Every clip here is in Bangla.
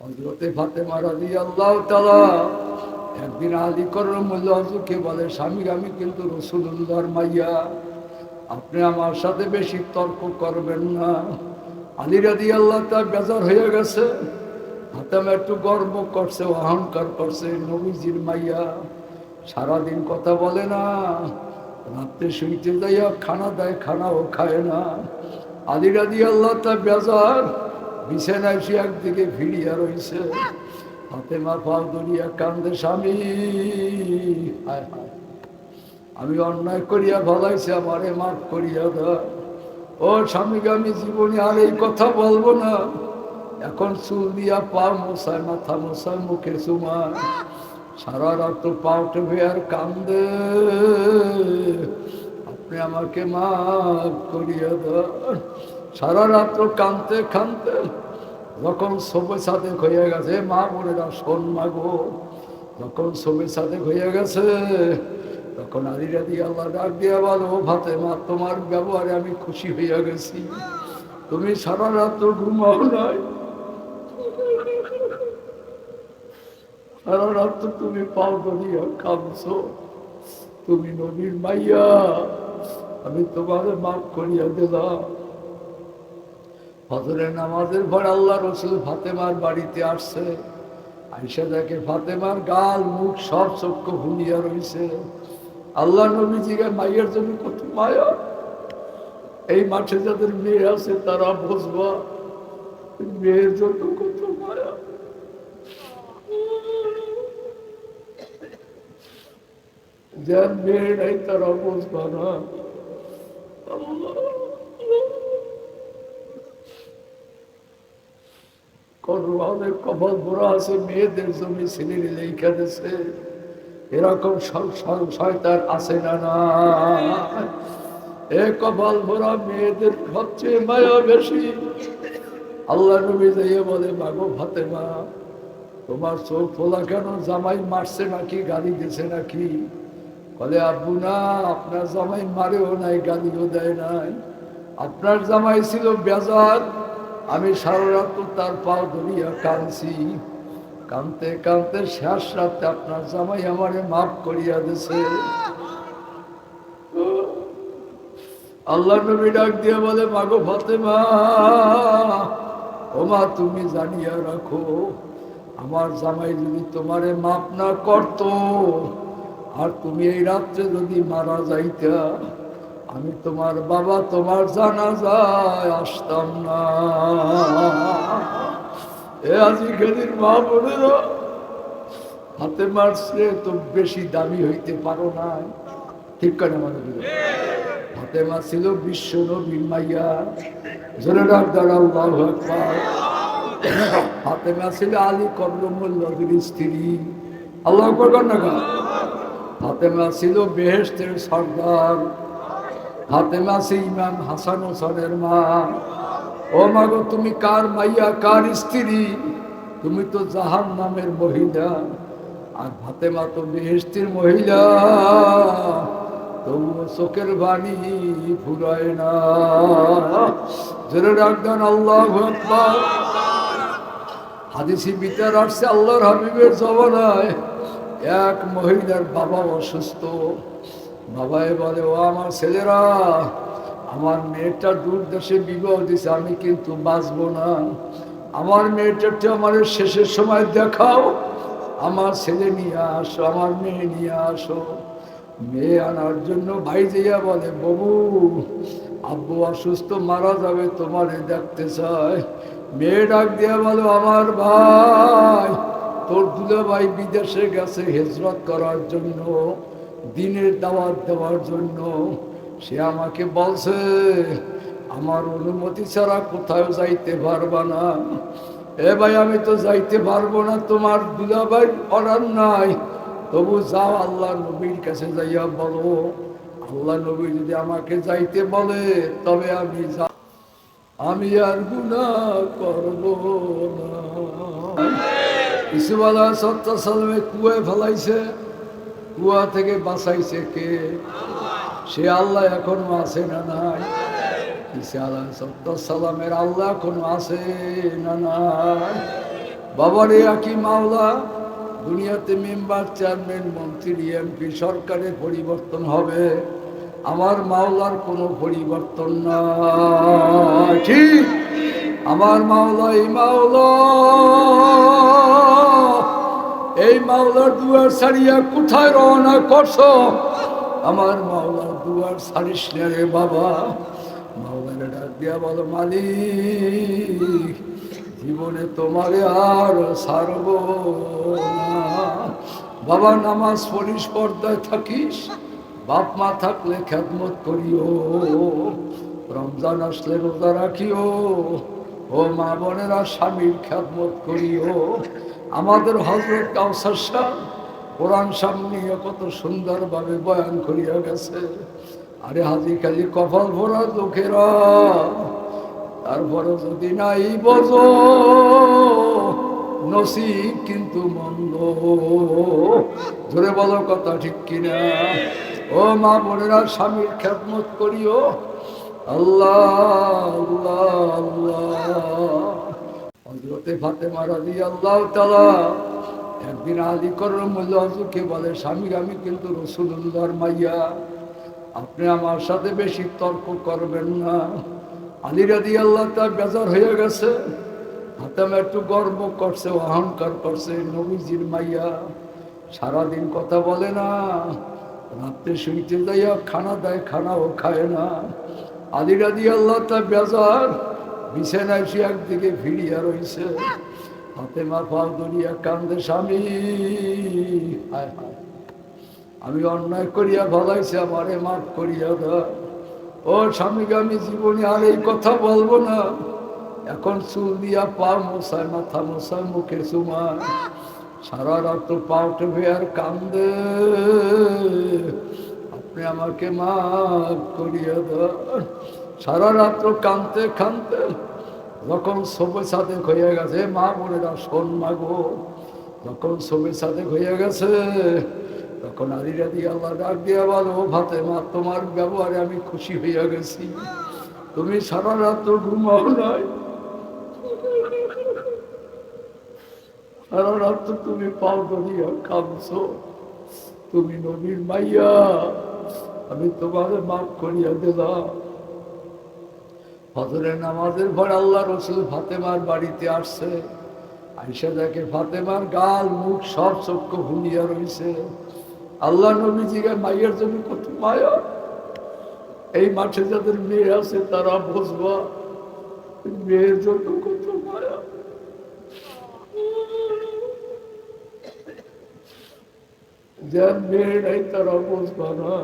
হজরতে ফাতেমা রাজি আল্লাহ তালা একদিন আলী করমুল্লা হজুরকে বলে, স্বামী, আমি কিন্তু রসুল্লাহর মাইয়া। আপনি আমার সাথে বেশি তর্ক করবেন না। আলী রাজি আল্লাহ তার বেজার হয়ে গেছে। ফাতেমা একটু গর্ব করছে, অহংকার করছে, নবীজির মাইয়া, সারাদিন কথা বলে না। রাত্রে শুইতে যাইয়া খানা দেয়, খানাও খায় না। আলী রাজি আল্লাহ তার বেজার। বিছানায় সে একদিকে ভিড়িয়া রইছে। হাতে মা পাও দরিয়া কান্দে স্বামী আমি অন্যায় করিয়া ভালাইছি আমারে মাফ করিয়া দাও। ও স্বামীকে আমি জীবনে আর এই কথা বলব না। এখন চুল দিয়া পা মশায় মাথা মশায় মুখে চুমায় সারা রাত পাও টেপে আর কান্দে। আপনি আমাকে মাফ করিয়া দেন সারা রাত্র কানতে কানতে যখন সবে সাথে হয়ে গেছে, মা বোনেরা, শোন মাগো যখন সবে সাথে হয়ে গেছে, তখন আদি রাদি আল্লাহ ডাক দিয়া বলো, ভাতে মা, তোমার ব্যবহারে আমি খুশি হইয়া গেছি। তুমি সারা রাত্র ঘুমাও নাই। সারা রাত্র তুমি পাও ধরিয়া তুমি নবীর মাইয়া। আমি তোমার মাফ করিয়া দিলাম। হজরের নামাজের পর আল্লাহ রসুল ফাতেমার বাড়িতে আসছে। আইসা দেখে ফাতেমার গাল, মুখ সব চক্ষু ভুলিয়া রয়েছে আল্লাহ নবীজিকে মাইয়ের জন্য কত মায়া। এই মাঠে যাদের মেয়ে আছে, তারা বুঝবা মেয়ের জন্য কত মায়া। যার মেয়ে নাই তারা বুঝবা না। আল্লাহ। অনেক কপাল বুড়া আছে, মেয়েদের জমি ছেলের লেখা দিছে। এরকম শয়তান আছে না না এ কপাল ভরা মেয়েদের সবচেয়ে মায়া বেশি। আল্লাহ নবী যাইয়ে বলে, মাগো ভাতে মা তোমার চোখ ফোলা কেন? জামাই মারছে নাকি? গালি দিছে নাকি? বলে, আব্বু, না, আপনার জামাই মারেও নাই, গালিও দেয় নাই। আপনার জামাই ছিল বেজার আমি সারা রাত তার পাও ধরিয়া কাঁদছি। কানতে কাঁদতে শেষ রাতে আপনার জামাই আমারে মাফ করিয়া দিছে। আল্লাহ নবী ডাক দিয়ে বলে, মাগো ও মা, তুমি জানিয়া রাখো, আমার জামাই যদি তোমারে মাপ না করত, আর তুমি এই রাত্রে যদি মারা যাইতা আমি তোমার বাবা, তোমার জানা যায় আসতাম না। এ আজি গেলির মা বোনের, হাতে মারছে তো বেশি দামি হইতে পারো না ঠিক করে মনে হাতে মা ছিল বিশ্ব নবীর মাইয়া। জোরে দাঁড়াও হাতে মা ছিল আলী কবরমুল নবীর স্ত্রী। আল্লাহ করবেন না হাতে মা ছিল বেহেস্তের সর্দার। ফাতেমা সে ইমাম হাসান হোসেনের মা। ও মাগো তুমি কার মাইয়া, কার স্ত্রী? তুমি তো জাহান নামের মহিলা। আর ফাতেমা তো বেহেস্তির মহিলা। তবুও চোখের বাণী ফুরায় না। জোরে রাখবেন আল্লাহ হাদিসি বিচার আসছে আল্লাহর হাবিবের জবানায় এক মহিলার বাবা অসুস্থ। বাবাই বলে, ও আমার ছেলেরা, আমার মেয়েটা দূর দেশে বিবাহ দিছে আমি কিন্তু বাঁচবো না। আমার মেয়েটা মেয়েটাকে আমার শেষের সময় দেখাও। আমার ছেলে নিয়ে আসো, আমার মেয়ে নিয়ে আসো। মেয়ে আনার জন্য ভাই যাইয়া বলে, বাবু, আব্বু অসুস্থ, মারা যাবে, তোমারে দেখতে চায় মেয়ে ডাক দিয়া বলো, আমার ভাই, তোর দুলে ভাই বিদেশে গেছে হেজরত করার জন্য। দিনের দাওয়াত দেওয়ার জন্য সে আমাকে বলছে, আমার অনুমতি ছাড়া কোথাও যাইতে পারবা না। এ ভাই, আমি তো যাইতে পারব না, তোমার দুলাভাই অর্ডার নাই। তবু যাও, আল্লাহ নবীর কাছে যাইয়া বলো। আল্লাহ নবী যদি আমাকে যাইতে বলে, তবে আমি যা, আমি আর গুণা করব না। ইসুবালা সত্তা সালমে কুয়ে ফেলাইছে। কুয়া থেকে বাঁচাইছে কে? সে আল্লাহ এখনও আছে না নাই? সালামের আল্লাহ এখনও আছে না নাই? বাবারে একই মাওলা, দুনিয়াতে মেম্বার, চেয়ারম্যান, মন্ত্রী, এমপি, সরকারের পরিবর্তন হবে। আমার মাওলার কোনো পরিবর্তন না ঠিক? আমার মাওলা এই মাওলা। এই মাওলার দুয়ার সারিয়া কোথায় রওনা করছ? আমার মাওলার দুয়ার সারিস না রে বাবা। মাওলার ডাক দিয়া বলো, মালিক, জীবনে তোমারে আর সারব বাবা, নামাজ পড়িস, পর্দায় থাকিস, বাপ মা থাকলে খেদমত করিও। রমজান আসলে রোজা রাখিও। ও মা বোনেরা স্বামীর খেদমত করিও। আমাদের হজরত কাউসার শাহ কোরআন সামনে কত সুন্দরভাবে বয়ান করিয়া গেছে। আরে হাজি খালি কপাল ভরা লোকেরা তারপরে যদি নাই বজ নসিব কিন্তু মন্দ। ধরে বলো কথা ঠিক কিনা? ও মা বোনেরা, স্বামীর খেদমত করিও। আল্লাহ আল্লাহ আল্লাহ। হজরতে ফাতেমা রাজি আল্লাহ তালা একদিন আলী করমুল্লা হজুরকে বলে, স্বামীর, আমি কিন্তু রসুল্লাহর মাইয়া। আপনি আমার সাথে বেশি তর্ক করবেন না। আলী রাজি আল্লাহ তার বেজার হয়ে গেছে। হাতাম একটু গর্ব করছে, অহংকার করছে, নবীজির মাইয়া, সারাদিন কথা বলে না। রাত্রে শুইতে যাইয়া খানা দেয়, খানাও খায় না। আলী রাজি আল্লাহ তার বেজার বিছানায় সে একদিকে ফিরিয়া রইছে। হাতে মা পাও কান্দে স্বামী। হায় হায়। আমি অন্যায় করিয়া ভালাইছি, আমারে মাফ করিয়া দা ও স্বামীকে আমি জীবনে আর এই কথা বলব না। এখন চুল দিয়া পা মশায় মাথা মশায় মুখে চুমায় সারা রাত পা টেপে আর কান্দে। আপনি আমাকে মাফ করিয়া দেন সারা রাত্র কানতে কানতে যখন সবে সাথে হয়ে গেছে, মা বোনেরা শোন মাগো যখন সবে সাথে হয়ে গেছে, তখন আলিরা দিয়ে আল্লাহ ডাক দিয়ে বলো, ভাতে মা, তোমার ব্যবহারে আমি খুশি হইয়া গেছি। তুমি সারা রাত্র ঘুমাও নাই। সারা রাত্র তুমি পাও ধরিয়া কাঁদছো। তুমি নবীর মাইয়া, আমি তোমার মাফ করিয়া দিলাম। ফজরের নামাজের পর আল্লাহ রসুল ফাতেমার বাড়িতে আসছে। আইসা দেখে ফাতেমার গাল, মুখ সব চক্ষু ভুলিয়া রয়েছে আল্লাহ নবীজিকে মাইয়ের জন্য কত মায়া। এই মাঠে যাদের মেয়ে আছে, তারা বুঝবা, মেয়ের জন্য কত মায়া। যার মেয়ে নাই তারা বুঝবা না।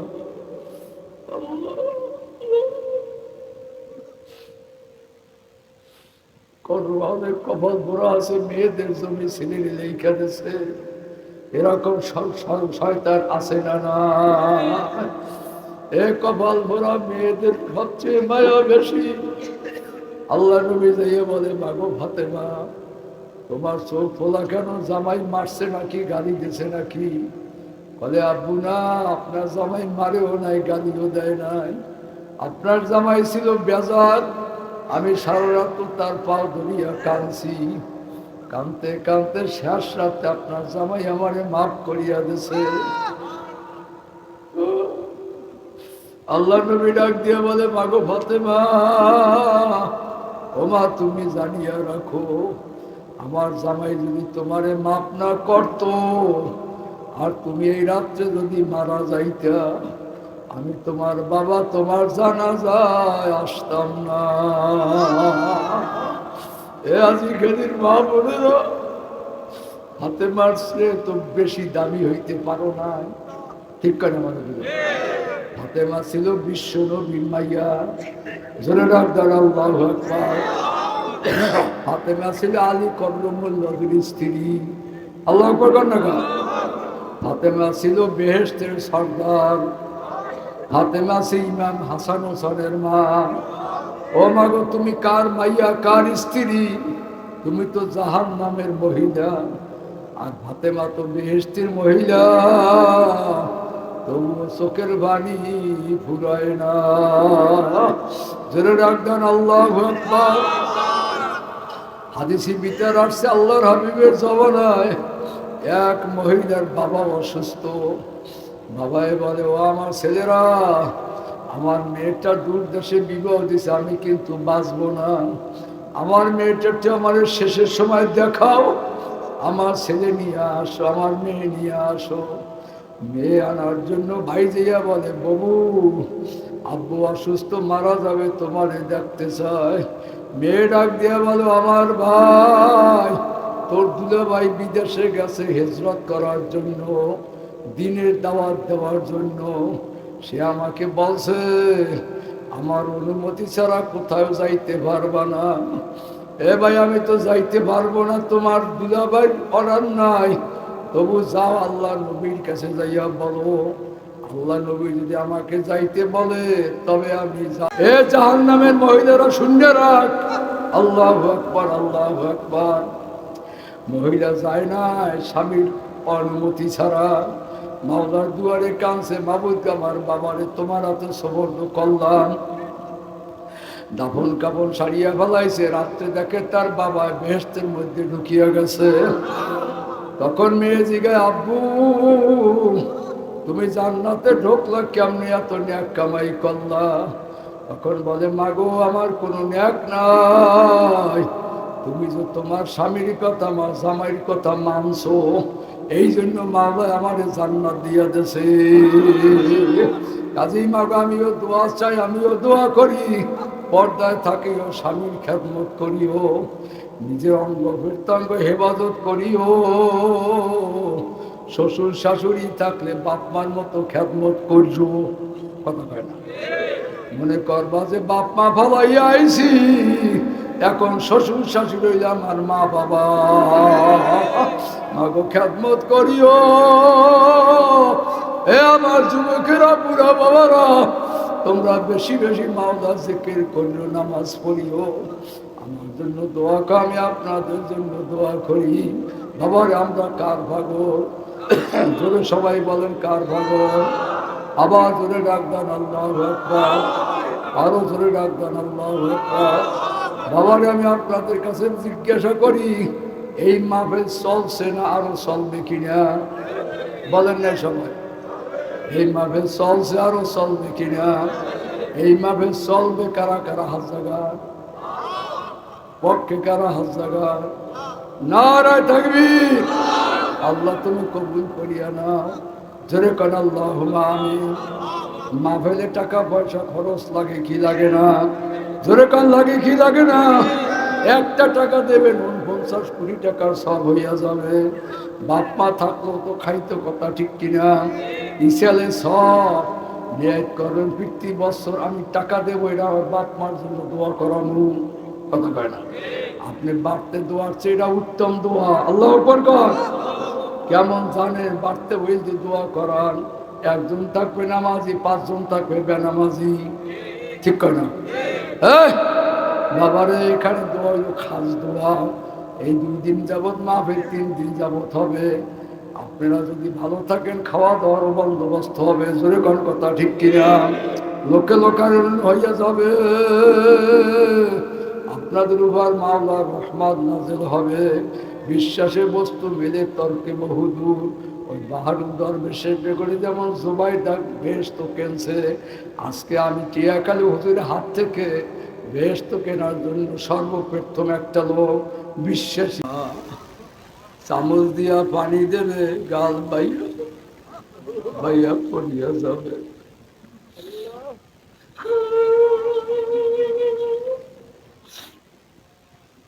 অনেক কপাল ভরা আছে, মেয়েদের জমি ছেলের লেখা দিছে। এরকম শয়তান আছে না না? এ কপাল ভরা মেয়েদের সবচেয়ে মায়া বেশি। আল্লাহ নবী যাইয়ে বলে, মাগো ভাতে মা তোমার চোখ ফোলা কেন? জামাই মারছে নাকি? গালি দিছে নাকি? বলে, আব্বু, না, আপনার জামাই মারেও নাই, গালিও দেয় নাই। আপনার জামাই ছিল বেজার আমি সারা তার পাও ধরিয়া কাঁদছি। কানতে কানতে শেষ রাতে আপনার জামাই আমারে মাফ করিয়া দিছে। আল্লাহ নবী ডাক দিয়ে বলে, মাগো ফাতেমা ও মা তুমি জানিয়া রাখো, আমার জামাই যদি তোমারে মাফ না করত, আর তুমি এই রাত্রে যদি মারা যাইতা আমি তোমার বাবা, তোমার জানা যায় আসতাম না। এ আজিকালির মা বোনেরা, হাতে মারছে তো বেশি দামি হইতে পারো না ঠিক করে মনে হাতে মা ছিল বিশ্ব নবীন মাইয়া। জোরে ডাক দ্বারা হাতে মা ছিল আলী কর্মমূল নদীর স্ত্রী। আল্লাহ করবেন না হাতে মা ছিল বেহেস্তের সর্দার। ফাতেমা সে ইমাম হাসান হোসেনের মা। ও মাগো তুমি কার মাইয়া, কার স্ত্রী? তুমি তো জাহান নামের মহিলা। আর ফাতেমা তো বেহেস্তির মহিলা। তবুও চোখের বাণী ফুরায় না। জোরে রাখবেন আল্লাহ হাদিসি ভিতর আসছে আল্লাহর হাবিবের জবানায় এক মহিলার বাবা অসুস্থ। বাবাই বলে, ও আমার ছেলেরা, আমার মেয়েটা দূর দেশে বিবাহ দিছে আমি কিন্তু বাঁচবো না। আমার মেয়েটাকে আমার শেষের সময় দেখাও। আমার ছেলে নিয়ে আসো, আমার মেয়ে নিয়ে আসো। মেয়ে আনার জন্য ভাই দিয়া বলে, বাবু, আব্বু অসুস্থ, মারা যাবে, তোমারে দেখতে চায় মেয়ে ডাক দিয়া বলো, আমার ভাই, তোর দুলে ভাই বিদেশে গেছে হেজরত করার জন্য। দিনের দাওয়াত দেওয়ার জন্য সে আমাকে বলছে, আমার অনুমতি ছাড়া কোথাও যাইতে পারবা না। এ ভাই, আমি তো যাইতে পারব না, তোমার দুলাভাই অর্ডার নাই। তবু যাও, আল্লাহ নবীর কাছে যাইয়া বলো। আল্লাহ নবী যদি আমাকে যাইতে বলে, তবে আমি এ জাহান নামের মহিলারা শূন্য রাখ। আল্লাহ আকবর আল্লাহ আকবর। মহিলা যায় না, স্বামীর অনুমতি ছাড়া। মাওলার দুয়ারে কানছে, মাবুদ আমার বাবারে তোমার হাতে সবর্দ করলাম দাফন কাপড় সারিয়া ফেলাইছে, রাত্রে দেখে তার বাবা বেহেস্তের মধ্যে ঢুকিয়া গেছে। তখন মেয়ে জিগায় আব্বু, তুমি জান্নাতে ঢুকলা কেমনি এত ন্যাক কামাই করলা? তখন বলে, মাগো, আমার কোনো ন্যাক নাই। তুমি যে তোমার স্বামীর কথা, আমার জামাইয়ের কথা মানছো, এই জন্য মাওলা আমার জান্নাত দিয়া দেছে কাজেই মাগো আমিও দোয়া চাই, আমিও দোয়া করি। পর্দায় থাকিও, স্বামীর খেদমত করিও, নিজের অঙ্গ প্রত্যঙ্গ হেফাজত করিও। শ্বশুর শাশুড়ি থাকলে বাপমার মতো খেদমত করিও। কথা কয় না? মনে করবা যে বাপমা ভালাইয়া আইছি। এখন শ্বশুর শাশুড়ি আমার মা বাবা। মাগো খেদমত করিও। এ আমার যুবকেরা বুড়া বাবারা তোমরা বেশি বেশি মাওলা জিকির করিও নামাজ পড়িও। আমার জন্য দোয়া কর, আমি আপনাদের জন্য দোয়া করি। বাবার আমরা কার ভাগর ধরে সবাই বলেন কার ভাগর আবার জোরে ডাকবেন আল্লাহ আরও জোরে ডাকবেন আল্লাহ বাবারে, আমি আপনাদের কাছে জিজ্ঞাসা করি, এই মাহফিল চলছে না আরও চলবে কিনা? বলেন না সবাই। এই মাহফিল চলছে আরও চলবে কিনা? এই মাহফিল চলবে কারা কারা হাত জায়গা পক্ষে কারা হাত জায়গা নারায় থাকবি আল্লাহ তুমি কবুল করিয়া না জোরে কর আল্লাহ আমি মাহফিলে টাকা পয়সা খরচ লাগে কি লাগে না? জোরে কান লাগে কি লাগে না? একটা টাকা দেবেন পঞ্চাশ কুড়ি টাকার সব হইয়া যাবে। বাপ মা থাকল তো খাইতো কথা ঠিক কিনা? ইসালে সব ন্যায় করেন ফিফটি বছর আমি টাকা দেবো, এটা আমার বাপ মার জন্য দোয়া করানো। কথা কয় না? আপনি বাড়তে দোয়ার চেয়ে এটা উত্তম দোয়া। আল্লাহ উপর কর। কেমন জানেন, বাড়তে বলতে দোয়া করান, একজন থাকবে নামাজি, পাঁচজন থাকবে বেনামাজি। ঠিক কয় না? বাবারে, এখানে দোয়া খাস দোয়া। এই দুই দিন যাবৎ মাহফিল, তিন দিন যাবৎ হবে। আপনারা যদি ভালো থাকেন খাওয়া দাওয়ার বন্দোবস্ত হবে। জোরে কোন কথা ঠিক কিনা? লোকে লোকারণ্য হইয়া যাবে। আপনাদের উপর মাওলা রহমান নাজেল হবে। বিশ্বাসে বস্তু মিলে তর্কে বহুদূর। ওই বাহাদুর দরবেশের করে যেমন জুবাই ডাক, বেশ তো কেনছে। আজকে আমি টিয়াকালী হুজুরের হাত থেকে বেশ তো কেনার জন্য সর্বপ্রথম একটা লোক বিশ্বাসী। চামচ দিয়া পানি দেবে, গাল বাইয়া বাইয়া পড়িয়া যাবে।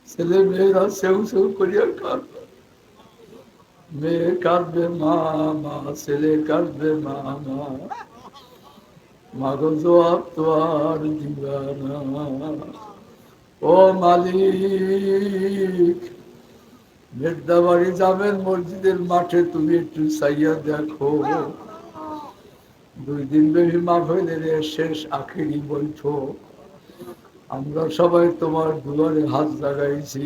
ছেলে মেয়েরা সেউ সেউ করিয়া কাঁদবে মেয়ে কাঁদবে মা মা ছেলে কাঁদবে মা মা মাগো জবাব তো আর দিবানা। ও মালিক মেদাবাড়ি যাবেন মসজিদের মাঠে, তুমি একটু চাইয়া দেখো। দুই দিন বেশি মাহফিলের শেষ আখেরি বৈঠক। আমরা সবাই তোমার দুয়ারে হাত লাগাইছি।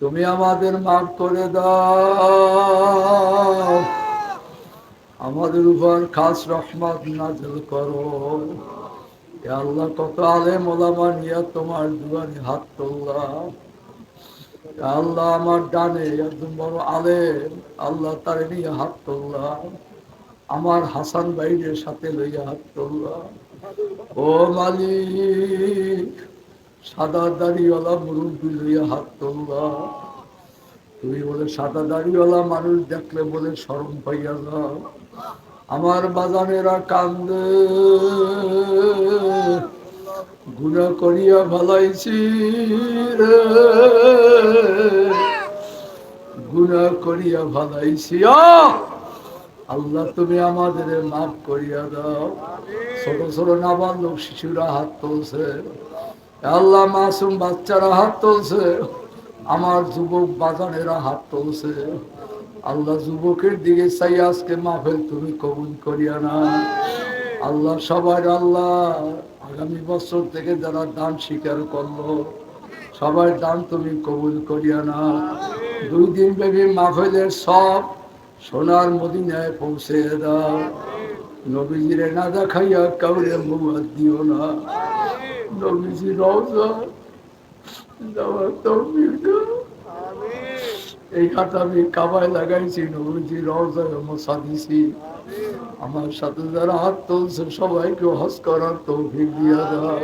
তুমি আমাদের মাফ করে দাও। আমাদের উপর খাস রহমত নাজল করো। আল্লাহ কত আলেম ওলামা নিয়ে তোমার দুয়ারে হাত তোল্লা আল্লাহ আমার ডানে একদম বড় আলেম, আল্লাহ তারে নিয়ে হাত তুললাম আমার হাসান ভাইয়ের সাথে লইয়া হাত তুললাম ও মালিক সাদা দাড়িওয়ালা মুরব্বী লইয়া হাত তুললাম তুমি বলে, সাদা দাড়িওয়ালা মানুষ দেখলে বলে সরম পাইয়া যাও। আমার বাজানেরা কান্দে। গুণা করিয়া ভালাইছি গুণা করিয়া ভালাইছি। আল্লাহ, তুমি আমাদের মাফ করিয়া দাও। ছোট ছোট নাবালক শিশুরা হাত তুলছে। আল্লাহ মাসুম বাচ্চারা হাত তুলছে, আমার যুবক বাজানেরা হাত তুলছে। আল্লাহ যুবকের দিকে চাই আজকে মাফেল তুমি কবুল করিয়া না আল্লাহ সবার আল্লাহ আগামী বছর থেকে যারা দান স্বীকার করল, সবার দান তুমি কবুল করিয়া না দুই দিন ব্যাপী মাহফিলের সব সোনার মদিনায় পৌঁছে দাও। নবীজিরে না দেখাইয়া কাউরে মুবাদ দিও না। নবীজি রওজা এই হাত আমি কাবায় লাগাইছি নবীজি রওজায় মশা দিছি। আমার সাথে যারা হাত তুলছে সবাইকে হস করার তৌফিক দিয়া দাও।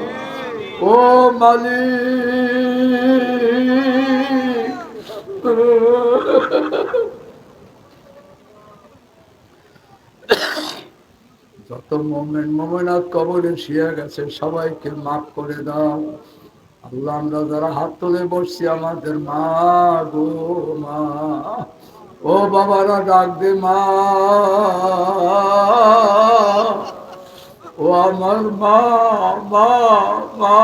ও মালিক। যত মোমেন মোমেনাথ কবরে শিয়া গেছে, সবাইকে মাফ করে দাও। আল্লাহ, আমরা যারা হাত তুলে বসছি, আমাদের মা গো মা, ও বাবারা ডাক দে মা, ও আমার মা মা মা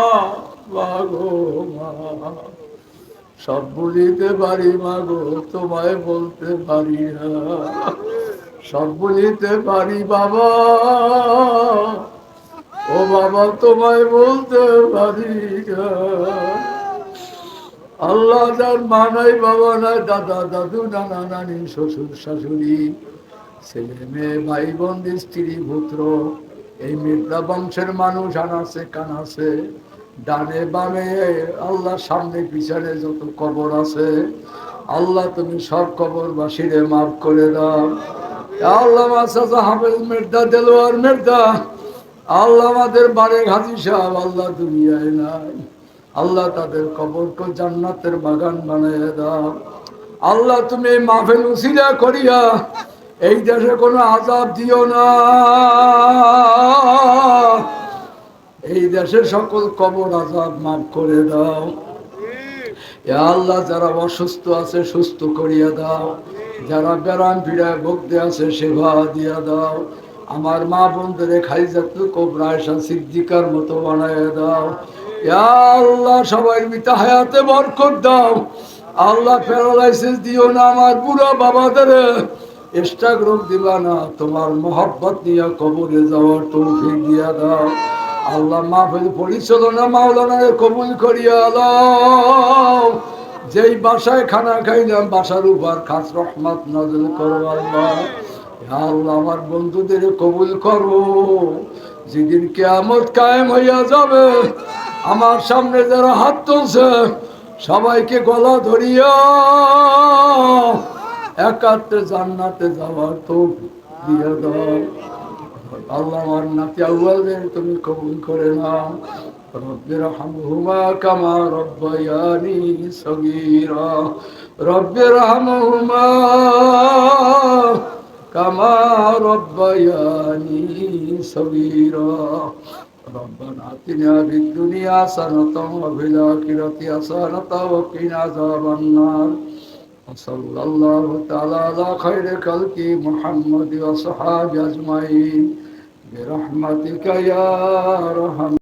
মা গো মা। সব বুঝিতে পারি মা গো, তোমায় বলতে পারি না। বলিতে পারি বাবা। ও বাবা, তোমায় বলতে পারি আল্লাহ যার মা নাই, বাবা নাই, দাদা, দাদু, নানা, নানি, শ্বশুর, শাশুড়ি, ছেলে, মেয়ে, ভাই, বোন, স্ত্রী, পুত্র, এই মির্জা বংশের মানুষ আনাছে কানাছে ডানে বামে, আল্লাহ সামনে পিছনে যত কবর আছে, আল্লাহ তুমি সব কবর বাসিরে মাফ করে দাও। আল্লাহ চাচা হাফেজ মের্দা দেলোয়ার মের্দা আল্লাহ আমাদের বারে হাজি সাহেব, আল্লাহ দুনিয়ায় নাই। আল্লাহ তাদের কবরকে জান্নাতের বাগান বানিয়ে দাও। আল্লাহ তুমি এই মাহফিল উসিলা করিয়া এই দেশে কোনো আজাব দিও না। এই দেশের সকল কবর আজাব মাফ করে দাও। আল্লাহ, যারা অসুস্থ আছে সুস্থ করিয়া দাও। যারা ব্যারাম পীড়ায় ভক্তি আছে, সেবা দিয়া দাও। আমার মা বোনদের খাই যাত কোবরা এসা সিদ্দিকার মতো বানায় দাও। আল্লাহ, সবাই মিতা হায়াতে বরকত দাও। আল্লাহ প্যারালাইসিস দিও না আমার বুড়া বাবাদের রোগ দিবা না, তোমার মহব্বত নিয়ে কবরে যাওয়ার তৌফিক দিয়া দাও। আল্লাহ মাহফিল পরিচালনা মাওলানারে কবুল করিয়া দাও। যেই বাসায় খানা খাইলাম, বাসার উপর খাস রহমত নজর করো আল্লাহ। আমার বন্ধুদের কবুল করো। যেদিন কেয়ামত কায়েম হইয়া যাবে, আমার সামনে যারা হাত তুলছে, সবাইকে গলা ধরিয়া একাত্রে জান্নাতে যাওয়ার তো দিয়ে দাও। আল্লাহ, আমার নাতি আউ্বালদের তুমি কবুল করে নাও। رب ارحمهما كما ربياني صغيرا رب ارحمهما كما ربياني صغيرا ربنا اتنا في الدنيا حسنة وفي الآخرة حسنة وقنا عذاب النار وصلى الله تعالى على خير خلقه محمد وصحابه أجمعين برحمتك يا أرحم